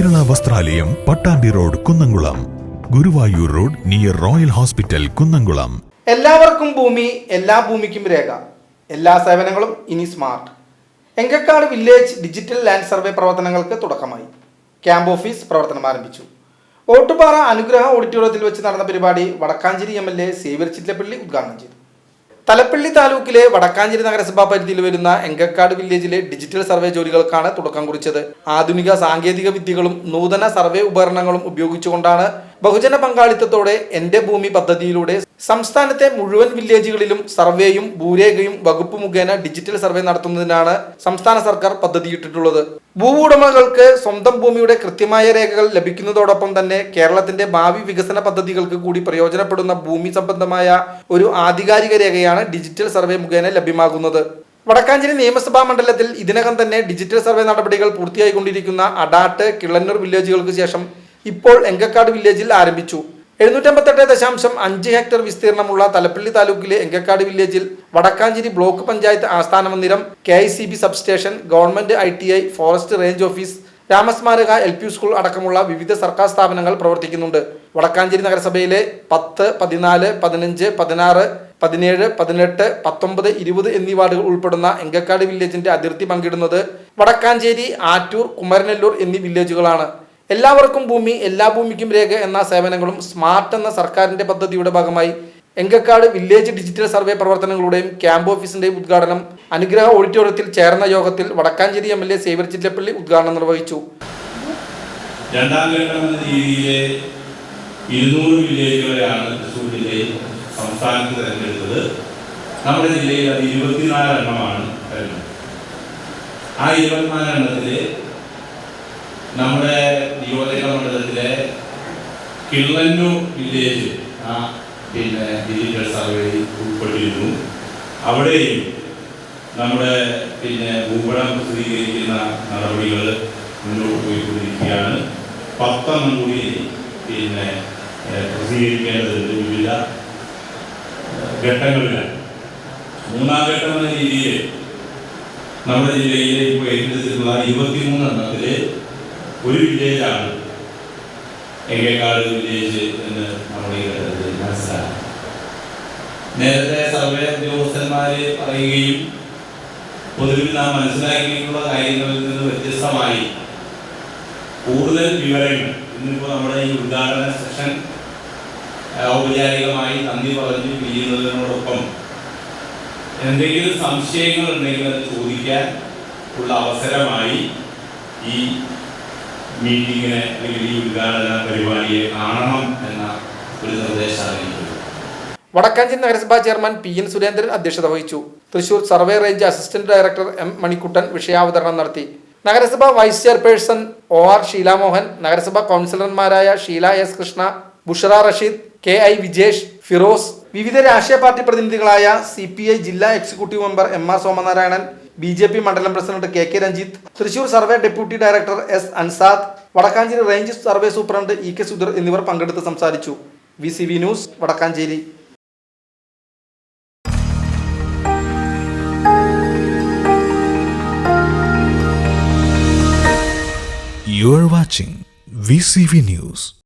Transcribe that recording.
വസ്ത്രാലയം Pattambi road Kunnamkulam. Guruvayur road near royal hospital Kunnamkulam. എല്ലാവർക്കും ഭൂമി എല്ലാ ഭൂമിക്കും രേഖ. എല്ലാ സേവനങ്ങളും ഇനി smart. Engakkad village digital land survey പ്രവർത്തനങ്ങൾക്ക് തുടക്കമായി. ക്യാമ്പ് ഓഫീസ് പ്രവർത്തനം ആരംഭിച്ചു. ഓട്ടുപാറ അനുഗ്രഹ ഓഡിറ്റോറിയത്തിൽ വെച്ച് നടന്ന പരിപാടി Vadakkanchery M L A Xavier Chittappally ഉദ്ഘാടനം ചെയ്തു. തലപ്പള്ളി താലൂക്കിലെ വടക്കാഞ്ചേരി നഗരസഭാ പരിധിയിൽ വരുന്ന എങ്കക്കാട് വില്ലേജിലെ ഡിജിറ്റൽ സർവേ ജോലികൾക്കാണ് തുടക്കം കുറിച്ചത്. ആധുനിക സാങ്കേതിക വിദ്യകളും നൂതന സർവേ ഉപകരണങ്ങളും ഉപയോഗിച്ചുകൊണ്ടാണ് ബഹുജന പങ്കാളിത്തത്തോടെ എന്റെ ഭൂമി പദ്ധതിയിലൂടെ സംസ്ഥാനത്തെ മുഴുവൻ വില്ലേജുകളിലും സർവേയും ഭൂരേഖയും വകുപ്പ് മുഖേന ഡിജിറ്റൽ സർവേ നടത്തുന്നതിനാണ് സംസ്ഥാന സർക്കാർ പദ്ധതിയിട്ടിട്ടുള്ളത്. ഭൂ ഉടമകൾക്ക് സ്വന്തം ഭൂമിയുടെ കൃത്യമായ രേഖകൾ ലഭിക്കുന്നതോടൊപ്പം തന്നെ കേരളത്തിന്റെ ഭാവി വികസന പദ്ധതികൾക്ക് കൂടി പ്രയോജനപ്പെടുന്ന ഭൂമി സംബന്ധമായ ഒരു ആധികാരിക രേഖയാണ് ഡിജിറ്റൽ സർവേ മുഖേന ലഭ്യമാകുന്നത്. വടക്കാഞ്ചേരി നിയമസഭാ മണ്ഡലത്തിൽ ഇതിനകം തന്നെ ഡിജിറ്റൽ സർവേ നടപടികൾ പൂർത്തിയായിക്കൊണ്ടിരിക്കുന്ന അഡാട്ട് കിളന്നൂർ വില്ലേജുകൾക്ക് ശേഷം ഇപ്പോൾ എങ്കക്കാട് വില്ലേജിൽ ആരംഭിച്ചു. എഴുന്നൂറ്റമ്പത്തെട്ട് ദശാംശം അഞ്ച് ഹെക്ടർ വിസ്തീർണമുള്ള തലപ്പള്ളി താലൂക്കിലെ എങ്കക്കാട് വില്ലേജിൽ വടക്കാഞ്ചേരി ബ്ലോക്ക് പഞ്ചായത്ത് ആസ്ഥാന മന്ദിരം K I C B substation government I T I forest range office രാമസ്മാരക L P school അടക്കമുള്ള വിവിധ സർക്കാർ സ്ഥാപനങ്ങൾ പ്രവർത്തിക്കുന്നുണ്ട്. വടക്കാഞ്ചേരി നഗരസഭയിലെ പത്ത് പതിനാല് പതിനഞ്ച് പതിനാറ് പതിനേഴ് പതിനെട്ട് പത്തൊമ്പത് ഇരുപത് എന്നീ വാർഡുകൾ ഉൾപ്പെടുന്ന എങ്കക്കാട് വില്ലേജിന്റെ അതിർത്തി പങ്കിടുന്നത് വടക്കാഞ്ചേരി ആറ്റൂർ കുമരനെല്ലൂർ എന്നീ വില്ലേജുകളാണ്. എല്ലാവർക്കും ഭൂമി എല്ലാ ഭൂമിക്കും രേഖ എന്ന സേവനങ്ങളും സ്മാർട്ട് എന്ന സർക്കാരിന്റെ പദ്ധതിയുടെ ഭാഗമായി എങ്കക്കാട് വില്ലേജ് ഡിജിറ്റൽ സർവേ പ്രവർത്തനങ്ങളുടെയും ക്യാമ്പ് ഓഫീസിന്റെയും ഉദ്ഘാടനം അനുഗ്രഹ ഓഡിറ്റോറിയത്തിൽ ചേർന്ന യോഗത്തിൽ Vadakkanchery M L A Xavier Chittappally ഉദ്ഘാടനം നിർവഹിച്ചു. രണ്ടാം ജില്ലയിൽ ആ നമ്മുടെ മണ്ഡലത്തിലെ കിള്ളന്നൂർ വില്ലേജ് ആ പിന്നെ ഡിജിറ്റൽ സർവേയിൽ ഉൾപ്പെട്ടിരുന്നു. അവിടെയും നമ്മുടെ പിന്നെ ഭൂപടം പ്രസിദ്ധീകരിക്കുന്ന നടപടികൾ മുന്നോട്ട് പോയിക്കൊണ്ടിരിക്കുകയാണ്. പത്തെണ്ണം കൂടി പിന്നെ പ്രസിദ്ധീകരിക്കേണ്ടതുണ്ട് വിവിധ ഘട്ടങ്ങളിലാണ്. മൂന്നാം ഘട്ടം എന്ന രീതിയിൽ നമ്മുടെ ജില്ലയിലെ ഇപ്പോൾ ഏറ്റെടുത്തിട്ടുള്ള ഇരുപത്തിമൂന്ന് എണ്ണത്തിൽ ഒരു വില്ലേജാണ് എങ്കേക്കാട് വില്ലേജ് എന്ന് നമ്മുടെ ഈ ഘട്ടത്തിൽ മനസ്സിലാക്കാം. നേരത്തെ സർവേ ഉദ്യോഗസ്ഥന്മാര് പറയുകയും പൊതുവിൽ നാം മനസ്സിലാക്കിയിട്ടുള്ള കാര്യങ്ങളിൽ നിന്ന് വ്യത്യസ്തമായി കൂടുതൽ വിവരങ്ങൾ ഇന്നിപ്പോൾ നമ്മുടെ ഈ ഉദ്ഘാടന സെഷൻ ഔപചാരികമായി നന്ദി പറഞ്ഞ് പിരിയുന്നതിനോടൊപ്പം എന്തെങ്കിലും സംശയങ്ങൾ ഉണ്ടെങ്കിൽ അത് ചോദിക്കാൻ ഉള്ള അവസരമായി ഈ മീറ്റിങ്ങിനെ അല്ലെങ്കിൽ ഈ ഉദ്ഘാടന പരിപാടിയെ കാണണം എന്ന ഒരു നിർദ്ദേശമാണ് വടക്കാഞ്ചേരി നഗരസഭാ ചെയർമാൻ പി എൻ സുരേന്ദ്രൻ അധ്യക്ഷത വഹിച്ചു. Thrissur survey range assistant director M Manikuttan വിഷയാവതരണം നടത്തി. നഗരസഭാ vice chairperson O R Sheelamohan നഗരസഭാ കൗൺസിലർമാരായ Sheela S Krishna Bushara Rasheed K I Vijesh Firoz വിവിധ രാഷ്ട്രീയ പാർട്ടി പ്രതിനിധികളായ സി ജില്ലാ executive member M R Somanarayanan B J P മണ്ഡലം president K K Ranjith Thrissur survey deputy director S Ansad Vadakkanchery range survey superintendent E K Sudheer എന്നിവർ പങ്കെടുത്ത് സംസാരിച്ചു V C V news Vadakkanchery You are watching VCV News.